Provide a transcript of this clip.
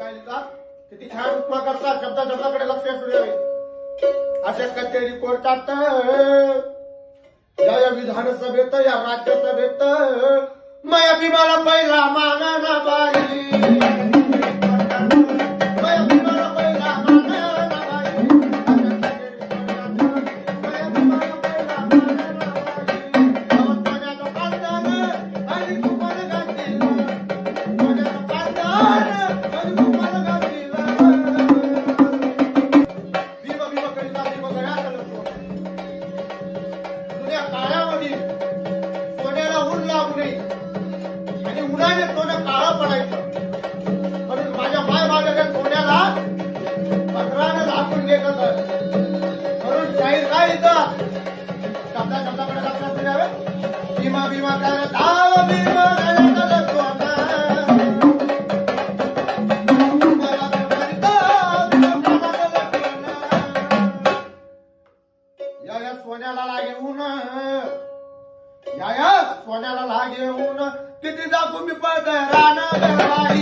काय लिहितात? किती छान उपमा करतात शब्दा शब्दाकडे लक्ष असू द्यावे अशा कचेरी कोर्टात या विधानसभेत या राज्यसभेत मया भीमाला पहिला माना ना मया जुन्या काळामध्ये सोन्याला ऊन लागू नये आणि उन्हाने सोनं काळं पडायचं म्हणून माझ्या माय बाजाच्या सोन्याला पत्रानं झाकून घेत होतं म्हणून शाहीर काय इथं शब्दा शब्दाकडे लक्ष असू द्यावे भीमा भीमा काय धाव भीमा या या सोन्याला लागे ऊन. या या सोन्याला लागे ऊन. किती जागू मी पद राणा गवाई